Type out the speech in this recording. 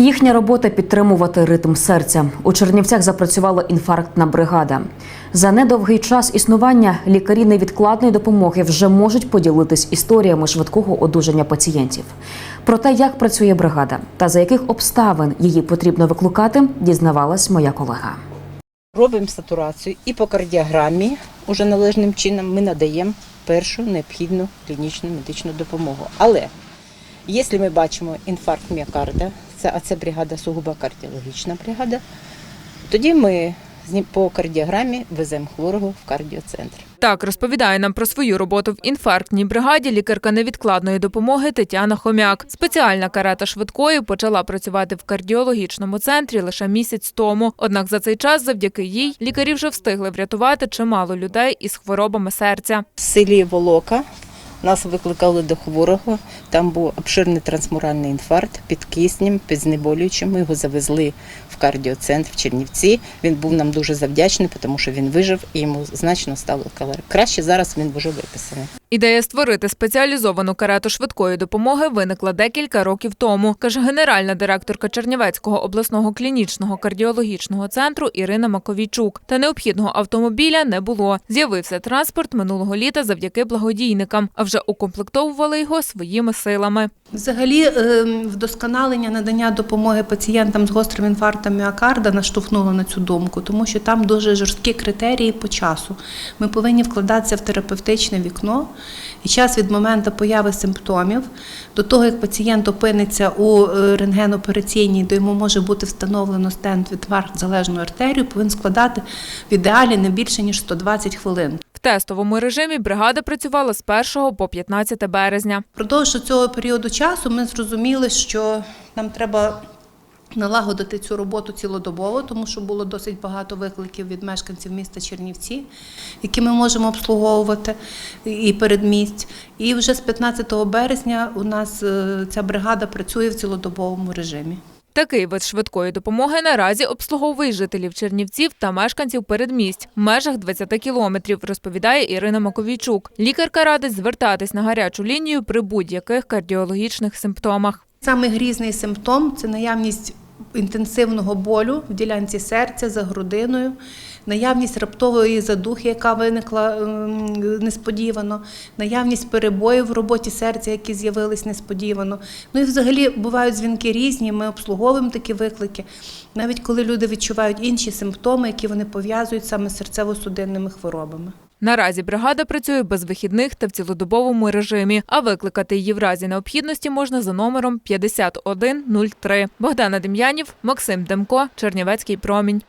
Їхня робота підтримувати ритм серця. У Чернівцях запрацювала інфарктна бригада. За недовгий час існування лікарі невідкладної допомоги вже можуть поділитись історіями швидкого одужання пацієнтів. Про те, як працює бригада та за яких обставин її потрібно викликати, дізнавалась моя колега. Робимо сатурацію і по кардіограмі уже належним чином ми надаємо першу необхідну клінічну медичну допомогу. Але якщо ми бачимо інфаркт міокарда, це, а це бригада сугубо кардіологічна бригада, тоді ми по кардіограмі веземо хворого в кардіоцентр. Так розповідає нам про свою роботу в інфарктній бригаді лікарка невідкладної допомоги Тетяна Хомяк. Спеціальна карета швидкої почала працювати в кардіологічному центрі лише місяць тому. Однак за цей час, завдяки їй, лікарі вже встигли врятувати чимало людей із хворобами серця. В селі Волока нас викликали до хворого. Там був обширний трансмуральний інфаркт під киснем, під знеболюючим. Ми його завезли в кардіоцентр в Чернівці. Він був нам дуже завдячний, тому що він вижив і йому значно стало краще. Зараз він вже виписаний. Ідея створити спеціалізовану карету швидкої допомоги виникла декілька років тому, каже генеральна директорка Чернівецького обласного клінічного кардіологічного центру Ірина Маковійчук. Та необхідного автомобіля не було. З'явився транспорт минулого літа завдяки благодійникам, а вже укомплектовували його своїми силами. Взагалі, е, вдосконалення надання допомоги пацієнтам з гострим інфарктом міокарда наштовхнуло на цю думку, тому що там дуже жорсткі критерії по часу. Ми повинні вкладатися в терапевтичне вікно, і час від моменту появи симптомів до того, як пацієнт опиниться у е, рентгенопераційній, де йому може бути встановлено стенд від залежну артерію, повинен складати в ідеалі не більше ніж 120 хвилин. Тестовому режимі бригада працювала з 1 по 15 березня. Впродовж цього періоду часу ми зрозуміли, що нам треба налагодити цю роботу цілодобово, тому що було досить багато викликів від мешканців міста Чернівці, які ми можемо обслуговувати і передмість. І вже з 15 березня у нас е, ця бригада працює в цілодобовому режимі. Такий вид швидкої допомоги наразі обслуговує жителів Чернівців та мешканців передмість в межах 20 кілометрів, розповідає Ірина Маковійчук. Лікарка радить звертатись на гарячу лінію при будь-яких кардіологічних симптомах. Самий грізний симптом це наявність інтенсивного болю в ділянці серця за грудиною, наявність раптової задухи, яка виникла ем, несподівано, наявність перебоїв в роботі серця, які з'явились несподівано. Ну і взагалі бувають дзвінки різні. Ми обслуговуємо такі виклики, навіть коли люди відчувають інші симптоми, які вони пов'язують саме з серцево-судинними хворобами. Наразі бригада працює без вихідних та в цілодобовому режимі, а викликати її в разі необхідності можна за номером 5103. Богдана Дем'янів, Максим Демко, Чернівецький промінь.